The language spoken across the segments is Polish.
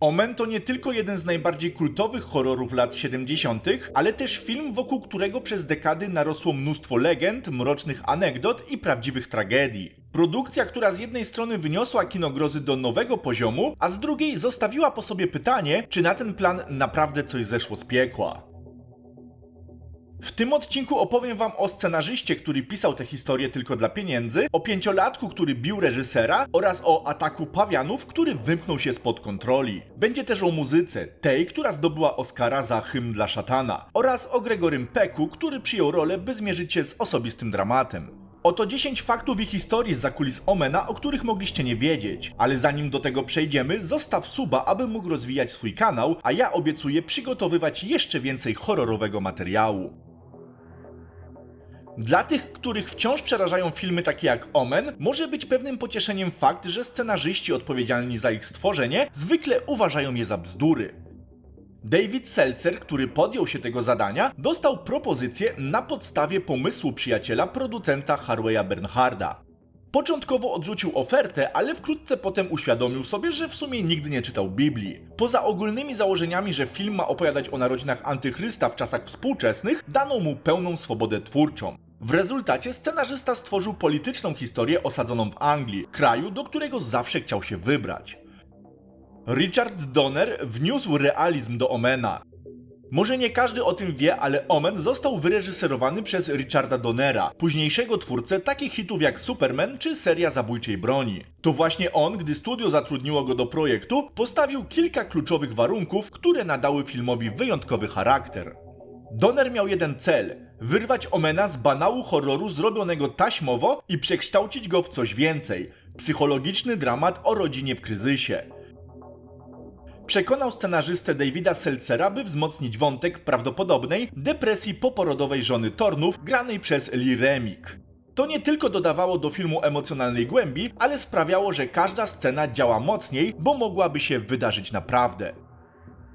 Omen to nie tylko jeden z najbardziej kultowych horrorów lat 70., ale też film, wokół którego przez dekady narosło mnóstwo legend, mrocznych anegdot i prawdziwych tragedii. Produkcja, która z jednej strony wyniosła kino grozy do nowego poziomu, a z drugiej zostawiła po sobie pytanie, czy na ten plan naprawdę coś zeszło z piekła. W tym odcinku opowiem wam o scenarzyście, który pisał tę historię tylko dla pieniędzy, o pięciolatku, który bił reżysera oraz o ataku pawianów, który wymknął się spod kontroli. Będzie też o muzyce, tej, która zdobyła Oscara za hymn dla szatana oraz o Gregorym Peku, który przyjął rolę, by zmierzyć się z osobistym dramatem. Oto 10 faktów i historii z zakulis Omena, o których mogliście nie wiedzieć. Ale zanim do tego przejdziemy, zostaw suba, aby mógł rozwijać swój kanał, a ja obiecuję przygotowywać jeszcze więcej horrorowego materiału. Dla tych, których wciąż przerażają filmy takie jak Omen, może być pewnym pocieszeniem fakt, że scenarzyści odpowiedzialni za ich stworzenie zwykle uważają je za bzdury. David Seltzer, który podjął się tego zadania, dostał propozycję na podstawie pomysłu przyjaciela producenta Harveya Bernharda. Początkowo odrzucił ofertę, ale wkrótce potem uświadomił sobie, że w sumie nigdy nie czytał Biblii. Poza ogólnymi założeniami, że film ma opowiadać o narodzinach antychrysta w czasach współczesnych, dano mu pełną swobodę twórczą. W rezultacie scenarzysta stworzył polityczną historię osadzoną w Anglii, kraju, do którego zawsze chciał się wybrać. Richard Donner wniósł realizm do Omena. Może nie każdy o tym wie, ale Omen został wyreżyserowany przez Richarda Donnera, późniejszego twórcę takich hitów jak Superman czy seria zabójczej broni. To właśnie on, gdy studio zatrudniło go do projektu, postawił kilka kluczowych warunków, które nadały filmowi wyjątkowy charakter. Donner miał jeden cel: wyrwać Omena z banału horroru zrobionego taśmowo i przekształcić go w coś więcej psychologiczny dramat o rodzinie w kryzysie. Przekonał scenarzystę Davida Seltzera, by wzmocnić wątek prawdopodobnej depresji poporodowej żony Tornów, granej przez Lee Remick. To nie tylko dodawało do filmu emocjonalnej głębi, ale sprawiało, że każda scena działa mocniej, bo mogłaby się wydarzyć naprawdę.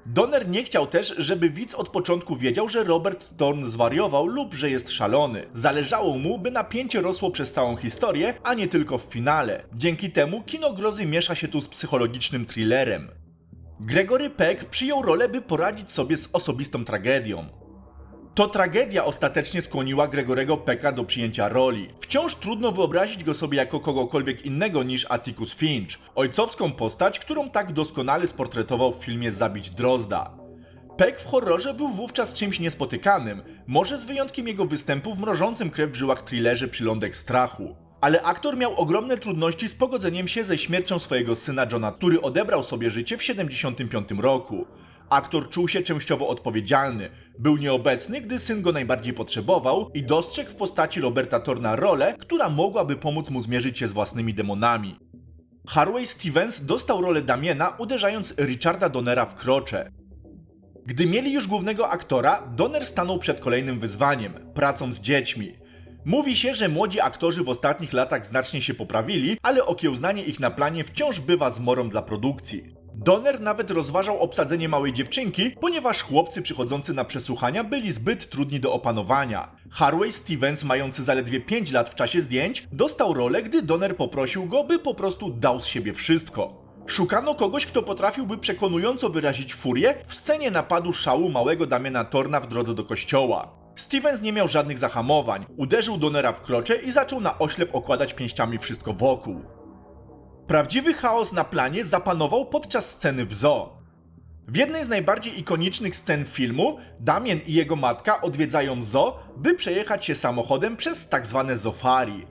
Donner nie chciał też, żeby widz od początku wiedział, że Robert Thorne zwariował lub że jest szalony. Zależało mu, by napięcie rosło przez całą historię, a nie tylko w finale. Dzięki temu kino grozy miesza się tu z psychologicznym thrillerem. Gregory Peck przyjął rolę, by poradzić sobie z osobistą tragedią. To tragedia ostatecznie skłoniła Gregorego Pecka do przyjęcia roli. Wciąż trudno wyobrazić go sobie jako kogokolwiek innego niż Atticus Finch, ojcowską postać, którą tak doskonale sportretował w filmie Zabić Drozda. Peck w horrorze był wówczas czymś niespotykanym, może z wyjątkiem jego występu w mrożącym krew w żyłach thrillerze Przylądek Strachu. Ale aktor miał ogromne trudności z pogodzeniem się ze śmiercią swojego syna Johna, który odebrał sobie życie w 1975 roku. Aktor czuł się częściowo odpowiedzialny. Był nieobecny, gdy syn go najbardziej potrzebował i dostrzegł w postaci Roberta Torna rolę, która mogłaby pomóc mu zmierzyć się z własnymi demonami. Harvey Stevens dostał rolę Damiena, uderzając Richarda Donnera w krocze. Gdy mieli już głównego aktora, Donner stanął przed kolejnym wyzwaniem pracą z dziećmi. Mówi się, że młodzi aktorzy w ostatnich latach znacznie się poprawili, ale okiełznanie ich na planie wciąż bywa zmorą dla produkcji. Donner nawet rozważał obsadzenie małej dziewczynki, ponieważ chłopcy przychodzący na przesłuchania byli zbyt trudni do opanowania. Harvey Stevens, mający zaledwie 5 lat w czasie zdjęć, dostał rolę, gdy Donner poprosił go, by po prostu dał z siebie wszystko. Szukano kogoś, kto potrafiłby przekonująco wyrazić furię w scenie napadu szału małego Damiana Torna w drodze do kościoła. Stevens nie miał żadnych zahamowań, uderzył Donnera w krocze i zaczął na oślep okładać pięściami wszystko wokół. Prawdziwy chaos na planie zapanował podczas sceny w zoo. W jednej z najbardziej ikonicznych scen filmu Damien i jego matka odwiedzają zoo, by przejechać się samochodem przez tak zwane zofari.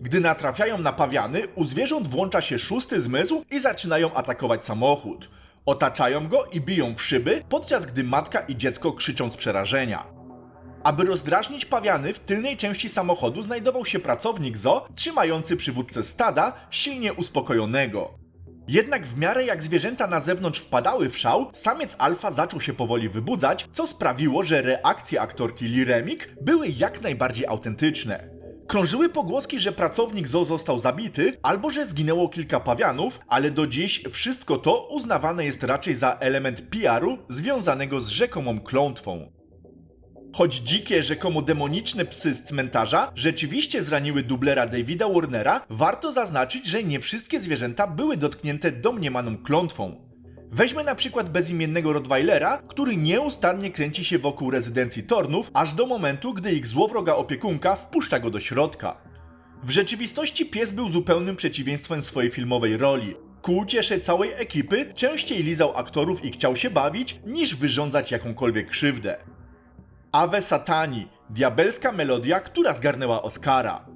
Gdy natrafiają na pawiany, u zwierząt włącza się szósty zmysł i zaczynają atakować samochód. Otaczają go i biją w szyby, podczas gdy matka i dziecko krzyczą z przerażenia. Aby rozdrażnić pawiany, w tylnej części samochodu znajdował się pracownik zo, trzymający przywódcę stada, silnie uspokojonego. Jednak w miarę jak zwierzęta na zewnątrz wpadały w szał, samiec alfa zaczął się powoli wybudzać, co sprawiło, że reakcje aktorki Lee Remick były jak najbardziej autentyczne. Krążyły pogłoski, że pracownik zoo został zabity, albo że zginęło kilka pawianów, ale do dziś wszystko to uznawane jest raczej za element PR-u związanego z rzekomą klątwą. Choć dzikie, rzekomo demoniczne psy z cmentarza rzeczywiście zraniły dublera Davida Warnera, warto zaznaczyć, że nie wszystkie zwierzęta były dotknięte domniemaną klątwą. Weźmy na przykład bezimiennego Rottweilera, który nieustannie kręci się wokół rezydencji Tornów, aż do momentu, gdy ich złowroga opiekunka wpuszcza go do środka. W rzeczywistości pies był zupełnym przeciwieństwem swojej filmowej roli. Ku uciesze całej ekipy częściej lizał aktorów i chciał się bawić, niż wyrządzać jakąkolwiek krzywdę. Ave Satani, diabelska melodia, która zgarnęła Oscara.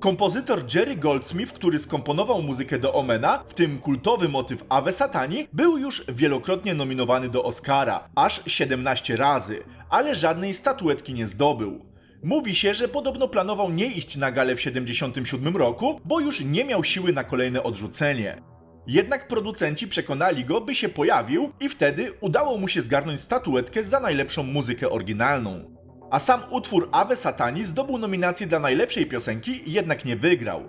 Kompozytor Jerry Goldsmith, który skomponował muzykę do Omena, w tym kultowy motyw Ave Satani, był już wielokrotnie nominowany do Oscara, aż 17 razy, ale żadnej statuetki nie zdobył. Mówi się, że podobno planował nie iść na galę w 77 roku, bo już nie miał siły na kolejne odrzucenie. Jednak producenci przekonali go, by się pojawił i wtedy udało mu się zgarnąć statuetkę za najlepszą muzykę oryginalną. A sam utwór Ave Satani zdobył nominację dla najlepszej piosenki, jednak nie wygrał.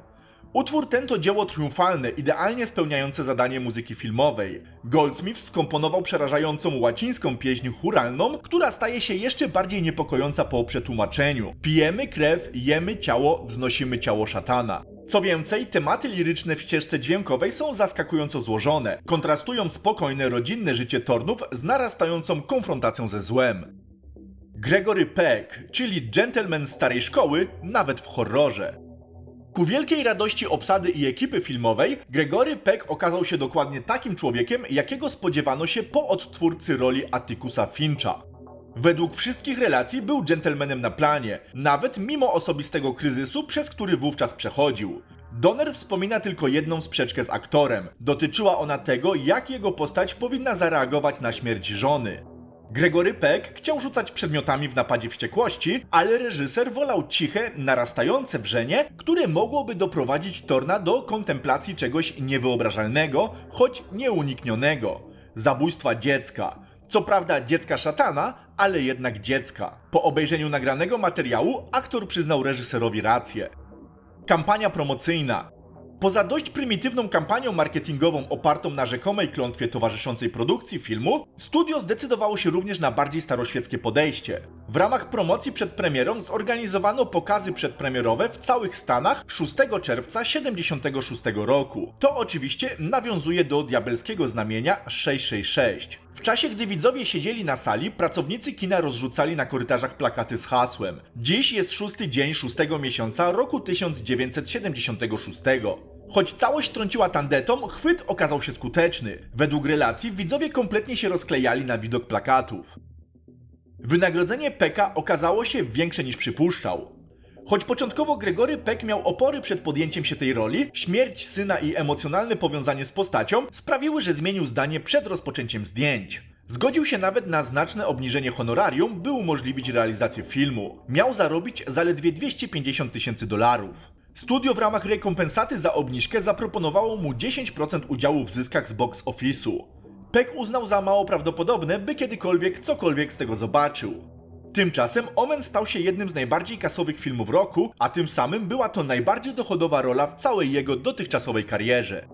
Utwór ten to dzieło triumfalne, idealnie spełniające zadanie muzyki filmowej. Goldsmith skomponował przerażającą łacińską pieśń churalną, która staje się jeszcze bardziej niepokojąca po przetłumaczeniu. Pijemy krew, jemy ciało, wznosimy ciało szatana. Co więcej, tematy liryczne w ścieżce dźwiękowej są zaskakująco złożone. Kontrastują spokojne, rodzinne życie Tornów z narastającą konfrontacją ze złem. Gregory Peck, czyli gentleman starej szkoły, nawet w horrorze. Ku wielkiej radości obsady i ekipy filmowej, Gregory Peck okazał się dokładnie takim człowiekiem, jakiego spodziewano się po odtwórcy roli Atticusa Fincha. Według wszystkich relacji był dżentelmenem na planie, nawet mimo osobistego kryzysu, przez który wówczas przechodził. Donner wspomina tylko jedną sprzeczkę z aktorem. Dotyczyła ona tego, jak jego postać powinna zareagować na śmierć żony. Gregory Peck chciał rzucać przedmiotami w napadzie wściekłości, ale reżyser wolał ciche, narastające wrzenie, które mogłoby doprowadzić Torna do kontemplacji czegoś niewyobrażalnego, choć nieuniknionego zabójstwa dziecka. Co prawda dziecka szatana, ale jednak dziecka. Po obejrzeniu nagranego materiału aktor przyznał reżyserowi rację. Kampania promocyjna. Poza dość prymitywną kampanią marketingową opartą na rzekomej klątwie towarzyszącej produkcji filmu, studio zdecydowało się również na bardziej staroświeckie podejście. W ramach promocji przed premierą zorganizowano pokazy przedpremierowe w całych Stanach 6 czerwca 76 roku. To oczywiście nawiązuje do diabelskiego znamienia 666. W czasie, gdy widzowie siedzieli na sali, pracownicy kina rozrzucali na korytarzach plakaty z hasłem Dziś jest szósty dzień szóstego miesiąca roku 1976. Choć całość trąciła tandetą, chwyt okazał się skuteczny. Według relacji widzowie kompletnie się rozklejali na widok plakatów. Wynagrodzenie Peka okazało się większe niż przypuszczał. Choć początkowo Gregory Peck miał opory przed podjęciem się tej roli, śmierć syna i emocjonalne powiązanie z postacią sprawiły, że zmienił zdanie przed rozpoczęciem zdjęć. Zgodził się nawet na znaczne obniżenie honorarium, by umożliwić realizację filmu. Miał zarobić zaledwie 250 tysięcy dolarów. Studio w ramach rekompensaty za obniżkę zaproponowało mu 10% udziału w zyskach z box office'u. Peck uznał za mało prawdopodobne, by kiedykolwiek cokolwiek z tego zobaczył. Tymczasem Omen stał się jednym z najbardziej kasowych filmów roku, a tym samym była to najbardziej dochodowa rola w całej jego dotychczasowej karierze.